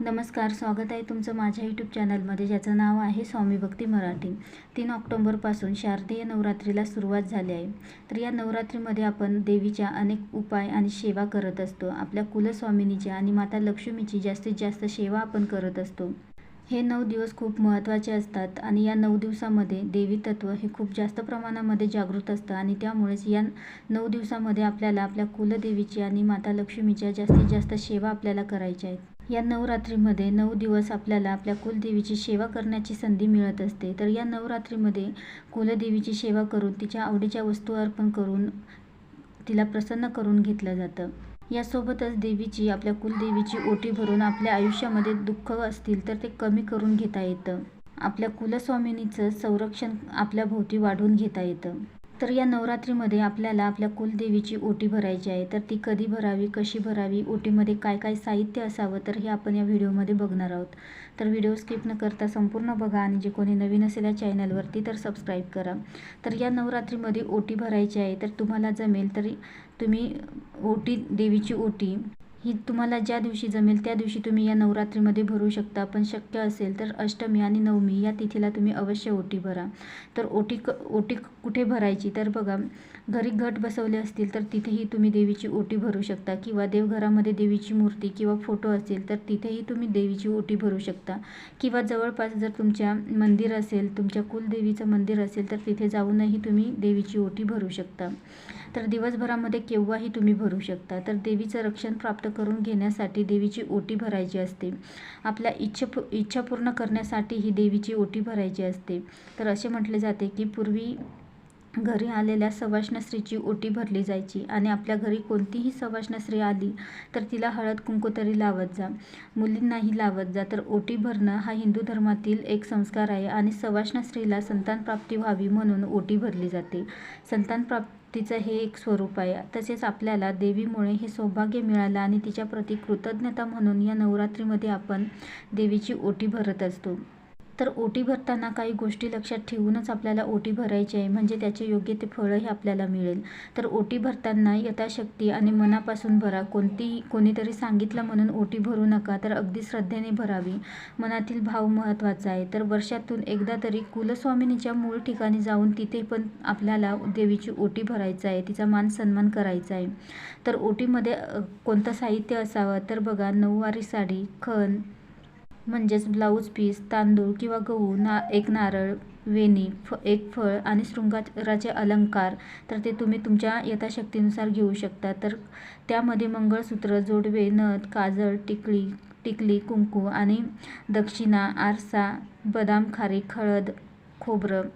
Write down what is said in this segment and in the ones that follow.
नमस्कार स्वागत आहे तुमचं माझ्या यूट्यूब चॅनलमध्ये ज्याचं नाव आहे स्वामी भक्ती मराठी. तीन ऑक्टोंबरपासून शारदीय नवरात्रीला सुरुवात झाली आहे. तर या नवरात्रीमध्ये आपण देवीच्या अनेक उपाय आणि सेवा करत असतो. आपल्या कुलस्वामिनीच्या आणि माता लक्ष्मीची जास्तीत जास्त सेवा आपण करत असतो. हे नऊ दिवस खूप महत्त्वाचे असतात आणि या नऊ दिवसामध्ये देवी तत्व हे खूप जास्त प्रमाणामध्ये जागृत असतं आणि त्यामुळेच या नऊ दिवसामध्ये आपल्याला आपल्या कुलदेवीची आणि माता लक्ष्मीच्या जास्तीत जास्त सेवा आपल्याला करायच्या आहेत. या नवरात्रीमध्ये नऊ दिवस आपल्याला आपल्या कुलदेवीची सेवा करण्याची संधी मिळत असते. तर या नवरात्रीमध्ये कुलदेवीची सेवा करून तिच्या आवडीच्या वस्तू अर्पण करून तिला प्रसन्न करून घेतलं जातं. यासोबतच देवीची आपल्या कुलदेवीची ओटी भरून आपल्या आयुष्यामध्ये दुःख असतील तर ते कमी करून घेता येतं. आपल्या कुलस्वामिनीचं संरक्षण आपल्या भोवती वाढवून घेता येतं. तर या नवरात्रीमध्ये आपल्याला आपल्या कुलदेवीची ओटी भरायची आहे. तर ती कधी भरावी कशी भरावी ओटीमध्ये काय काय साहित्य असावं तर हे आपण या व्हिडिओमध्ये बघणार आहोत. तर व्हिडिओ स्किप न करता संपूर्ण बघा आणि जे कोणी नवीन असेल या चॅनलवरती तर सबस्क्राईब करा. तर या नवरात्रीमध्ये ओटी भरायची आहे. तर तुम्हाला जमेल तरी तुम्ही ओटी देवीची ओटी ही तुम्हाला ज्या दिवशी जमेल त्या दिवशी तुम्ही या नवरात्रीमध्ये भरू शकता. पण शक्य असेल तर अष्टमी आणि नवमी या तिथीला तुम्ही अवश्य ओटी भरा. तर ओटी क ओटी कुठे भरायची? तर बघा घरी घट बसवले असतील तर तिथेही तुम्ही देवीची ओटी भरू शकता. किंवा देवघरामध्ये देवीची मूर्ती किंवा फोटो असेल तर तिथेही तुम्ही देवीची ओटी भरू शकता. किंवा जवळपास जर तुमच्या मंदिर असेल तुमच्या कुलदेवीचं मंदिर असेल तर तिथे जाऊनही तुम्ही देवीची ओटी भरू शकता. तर दिवसभरामध्ये केव्हाही तुम्ही भरू शकता. तर देवीचं रक्षण प्राप्त करून घेण्यासाठी देवीची ओटी भरायची असते. आपल्या इच्छा इच्छा पूर्ण करण्यासाठी ही देवीची ओटी भरायची असते. तर असे म्हटले जाते की पूर्वी घरी आलेल्या सवाष्ण स्त्रीची ओटी भरली जायची आणि आपल्या घरी कोणतीही सवाष्ण स्त्री आली तर तिला हळद कुंकू तरी लावत जा. मुलींनाही लावत जा. तर ओटी भरणं हा हिंदू धर्मातील एक संस्कार आहे आणि सवाष्ण स्त्रीला संतानप्राप्ती व्हावी म्हणून ओटी भरली जाते. तिचं हे एक स्वरूप आहे. तसेच आपल्याला देवीमुळे हे सौभाग्य मिळालं आणि तिच्याप्रती कृतज्ञता म्हणून या नवरात्रीमध्ये आपण देवीची ओटी भरत असतो. तर ओटी भरताना काही गोष्टी लक्षात ठेवूनच आपल्याला ओटी भरायची आहे. म्हणजे त्याचे योग्य ते फळंही आपल्याला मिळेल. तर ओटी भरताना यथाशक्ती आणि मनापासून भरा. कोणतीही कोणीतरी सांगितलं म्हणून ओटी भरू नका तर अगदी श्रद्धेने भरावी. मनातील भाव महत्त्वाचा आहे. तर वर्षातून एकदा तरी कुलस्वामिनीच्या मूळ ठिकाणी जाऊन तिथे पण आपल्याला देवीची ओटी भरायचं आहे. तिचा मान सन्मान करायचा आहे. तर ओटीमध्ये कोणतं साहित्य असावं? तर बघा नऊवारी साडी खण म्हणजेच ब्लाऊज पीस तांदूळ किंवा गहू ना एक नारळ वेणी फ एक फळ आणि शृंगाराचे अलंकार तर ते तुम्ही तुमच्या यथाशक्तीनुसार घेऊ शकता. तर त्यामध्ये मंगळसूत्र जोडवे नथ काजळ टिकली टिकली कुंकू आणि दक्षिणा आरसा बदाम खारी हळद खोबरं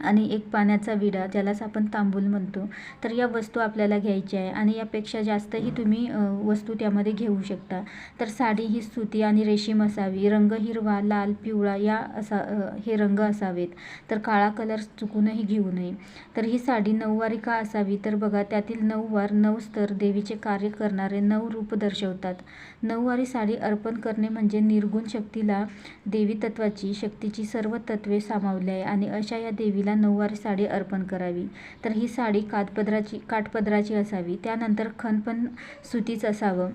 आणि एक पाण्याचा विडा ज्यालाच आपण तांबूल म्हणतो तर या वस्तू आपल्याला घ्यायच्या आहे. आणि यापेक्षा जास्तही तुम्ही वस्तू त्यामध्ये घेऊ शकता. तर साडी ही सुती आणि रेशीम असावी. रंग हिरवा लाल पिवळा या असा हे रंग असावेत. तर काळा कलर चुकूनही घेऊ नये. तर ही साडी नऊवारी का असावी. तर बघा त्यातील नऊ वार नऊ स्तर देवीचे कार्य करणारे नऊ रूप दर्शवतात. नऊवारी साडी अर्पण करणे म्हणजे निर्गुण शक्तीला देवी तत्वाची शक्तीची सर्व तत्वे सामावली आहे. आणि अशा या देवी देवीला नऊवारी साडी अर्पण करावी. तर ही साडी काठपदराची काठपदराची असावी. त्यानंतर खण पण सुतीच असावं.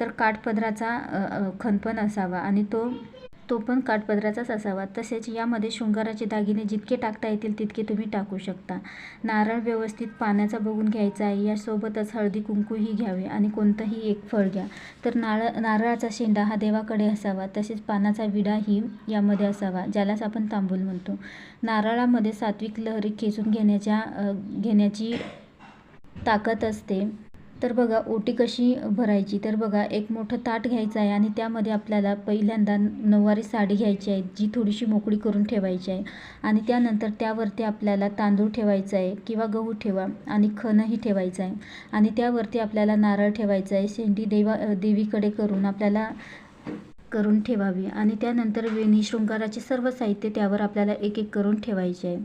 तर काठपदराचा खनपण असावा आणि तो तो पण काठपदराचाच असावा. तसेच यामध्ये शृंगाराचे दागिने जितके टाकता येतील तितके तुम्ही टाकू शकता. नारळ व्यवस्थित पाण्याचा बघून घ्यायचा आहे. यासोबतच हळदी कुंकूही घ्यावे आणि कोणतंही एक फळ घ्या. तर नारळ नारळाचा शेंडा हा देवाकडे असावा. तसेच पानाचा विडाही यामध्ये असावा ज्यालाच आपण तांबूल म्हणतो. नारळामध्ये सात्विक लहरी खेचून घेण्याच्या घेण्याची ताकद असते. तर बघा ओटी कशी भरायची? तर बघा एक मोठं ताट घ्यायचं आहे आणि त्यामध्ये आपल्याला पहिल्यांदा नऊवारी साडी घ्यायची आहे जी थोडीशी मोकळी करून ठेवायची आहे. आणि त्यानंतर त्यावरती आपल्याला तांदूळ ठेवायचा आहे किंवा गहू ठेवा आणि खणही ठेवायचं आहे. आणि त्यावरती आपल्याला नारळ ठेवायचा आहे. शेंडी देवा देवीकडे करून आपल्याला करून ठेवावी आणि त्यानंतर वेणी शृंगाराचे सर्व साहित्य त्यावर आपल्याला एक एक करून ठेवायचे आहे.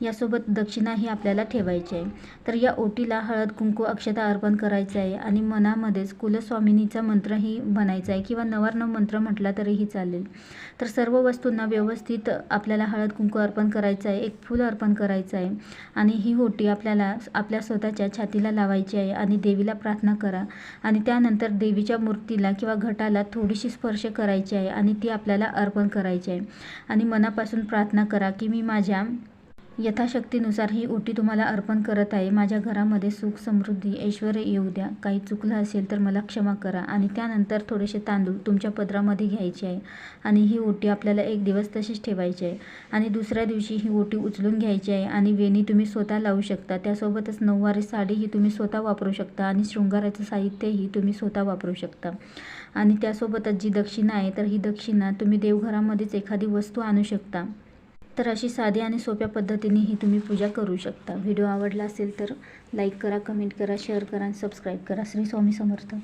यासोबत दक्षिणाही आपल्याला ठेवायची आहे. तर या ओटीला हळद कुंकू अक्षता अर्पण करायचं आहे आणि मनामध्येच कुलस्वामिनीचा मंत्रही म्हणायचा आहे किंवा नवार्णव मंत्र म्हटला तरीही चालेल. तर सर्व वस्तूंना व्यवस्थित आपल्याला हळद कुंकू अर्पण करायचं आहे एक फूल अर्पण करायचं आहे आणि ही ओटी आपल्याला आपल्या स्वतःच्या छातीला लावायची आहे आणि देवीला प्रार्थना करा आणि त्यानंतर देवीच्या मूर्तीला किंवा घटाला थोडीशी स्पर्श करायची करायची आहे आणि ती आपल्याला अर्पण करायची आहे. आणि मनापासून प्रार्थना करा की मी माझ्या यथाशक्तीनुसार ही ओटी तुम्हाला अर्पण करत आहे. माझ्या घरामध्ये सुख समृद्धी ऐश्वर येऊ द्या. काही चुकलं असेल तर मला क्षमा करा आणि त्यानंतर थोडेसे तांदूळ तुमच्या पदरामध्ये घ्यायचे आहे आणि ही ओटी आपल्याला एक दिवस तशीच ठेवायची आहे आणि दुसऱ्या दिवशी ही ओटी उचलून घ्यायची आहे आणि वेणी तुम्ही स्वतः लावू शकता. त्यासोबतच नऊवारी साडी ही तुम्ही स्वतः वापरू शकता आणि शृंगाराचं साहित्यही तुम्ही स्वतः वापरू शकता. आणि त्यासोबतच जी दक्षिणा आहे तर ही दक्षिणा तुम्ही देवघरामध्येच एखादी वस्तू आणू शकता. तर अशी साधी आणि सोप्या पद्धतीने ही तुम्ही पूजा करू शकता. व्हिडिओ आवडला असेल तर लाईक करा कमेंट करा शेअर करा आणि सबस्क्राईब करा. श्री स्वामी समर्थ.